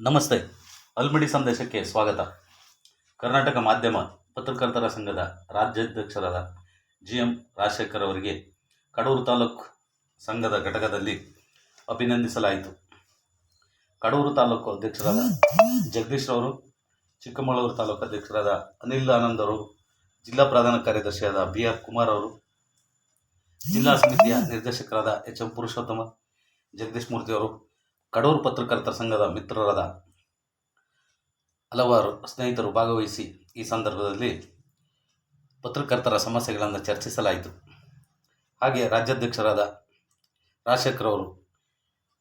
ನಮಸ್ತೆ. ಅಲ್ಮಡಿ ಸಂದೇಶಕ್ಕೆ ಸ್ವಾಗತ. ಕರ್ನಾಟಕ ಮಾಧ್ಯಮ ಪತ್ರಕರ್ತರ ಸಂಘದ ರಾಜ್ಯಾಧ್ಯಕ್ಷರಾದ ಜಿ ಎಂ ರಾಜಶೇಖರ್ ಅವರಿಗೆ ಕಡೂರು ತಾಲೂಕು ಸಂಘದ ಘಟಕದಲ್ಲಿ ಅಭಿನಂದಿಸಲಾಯಿತು. ಕಡೂರು ತಾಲೂಕು ಅಧ್ಯಕ್ಷರಾದ ಜಗದೀಶ್ ಅವರು ಚಿಕ್ಕಮಗಳೂರು ತಾಲೂಕು ಅಧ್ಯಕ್ಷರಾದ ಅನಿಲ್ ಆನಂದ್ ಜಿಲ್ಲಾ ಪ್ರಧಾನ ಕಾರ್ಯದರ್ಶಿಯಾದ ಬಿ ಆರ್ ಕುಮಾರ್ ಅವರು, ಜಿಲ್ಲಾ ಸಮಿತಿಯ ನಿರ್ದೇಶಕರಾದ ಎಚ್ ಎಂ ಪುರುಷೋತ್ತಮ, ಜಗದೀಶ್ ಮೂರ್ತಿ ಅವರು ಕಡೂರು ಪತ್ರಕರ್ತರ ಸಂಘದ ಮಿತ್ರರಾದ ಹಲವಾರು ಸ್ನೇಹಿತರು ಭಾಗವಹಿಸಿ ಈ ಸಂದರ್ಭದಲ್ಲಿ ಪತ್ರಕರ್ತರ ಸಮಸ್ಯೆಗಳನ್ನು ಚರ್ಚಿಸಲಾಯಿತು. ಹಾಗೆ ರಾಜ್ಯಾಧ್ಯಕ್ಷರಾದ ರಾಜಶೇಖರ್ ಅವರು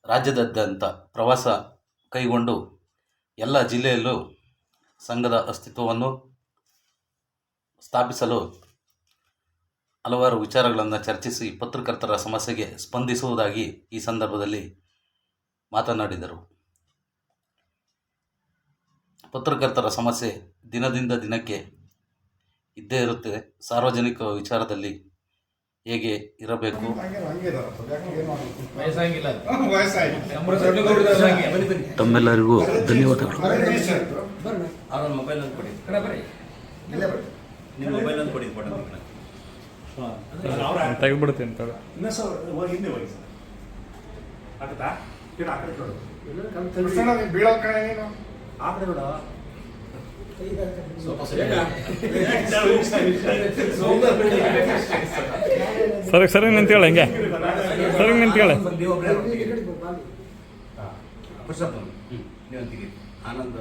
ರಾಜ್ಯದಾದ್ಯಂತ ಪ್ರವಾಸ ಕೈಗೊಂಡು ಎಲ್ಲ ಜಿಲ್ಲೆಯಲ್ಲೂ ಸಂಘದ ಅಸ್ತಿತ್ವವನ್ನು ಸ್ಥಾಪಿಸಲು ಹಲವಾರು ವಿಚಾರಗಳನ್ನು ಚರ್ಚಿಸಿ ಪತ್ರಕರ್ತರ ಸಮಸ್ಯೆಗೆ ಸ್ಪಂದಿಸುವುದಾಗಿ ಈ ಸಂದರ್ಭದಲ್ಲಿ ಮಾತನಾಡಿದರು. ಪತ್ರಕರ್ತರ ಸಮಸ್ಯೆ ದಿನದಿಂದ ದಿನಕ್ಕೆ ಇದ್ದೇ ಇರುತ್ತೆ. ಸಾರ್ವಜನಿಕ ವಿಚಾರದಲ್ಲಿ ಹೇಗೆ ಇರಬೇಕು? ತಮ್ಮೆಲ್ಲರಿಗೂ ಧನ್ಯವಾದಗಳು. ಅವ್ರ ಮೊಬೈಲ್ ಸರ್ ಆಗ್ತದಾ ಇಲ್ಲ ಆ ಕಡೆ ಕೊಡು ಕೃಷ್ಣ ನೀನು ಬೀಳೋ ಕಡೆ ನೀನು. ಆ ಕಡೆ ಬಿಡ ಸರಿ. ಸರಿ ನಿಂತ್ಕೊಳ್ಳಿ ಹಂಗೆ. ಸರಿ ನಿಂತ್ಕೊಳ್ಳಿ ಆನಂದ